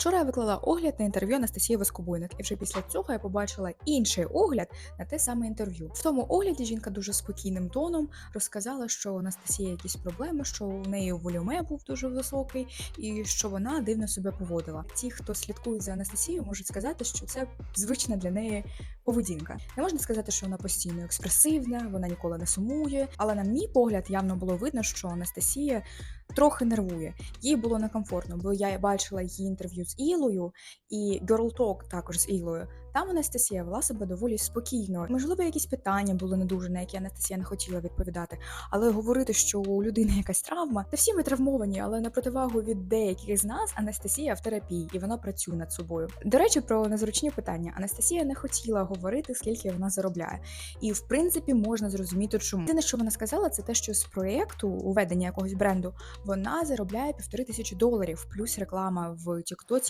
Вчора я виклала огляд на інтерв'ю Анастасії Воскобойник, і вже після цього я побачила інший огляд на те саме інтерв'ю. В тому огляді жінка дуже спокійним тоном розказала, що у Анастасії якісь проблеми, що у неї волюме був дуже високий, і що вона дивно себе поводила. Ті, хто слідкує за Анастасією, можуть сказати, що це звична для неї поведінка. Не можна сказати, що вона постійно експресивна, вона ніколи не сумує. Але на мій погляд явно було видно, що Анастасія трохи нервує. Їй було некомфортно, бо я бачила її інтерв'ю з Ілою і Girl Talk також з Ілою. Там Анастасія вела себе доволі спокійно. Можливо, якісь питання були не дуже, на які Анастасія не хотіла відповідати. Але говорити, що у людини якась травма, та всі ми травмовані, але на противагу від деяких з нас Анастасія в терапії і вона працює над собою. До речі, про незручні питання Анастасія не хотіла говорити, скільки вона заробляє. І в принципі можна зрозуміти, чому Єдине, що вона сказала, це те, що з проєкту уведення якогось бренду вона заробляє півтори тисячі доларів, плюс реклама в Тіктоці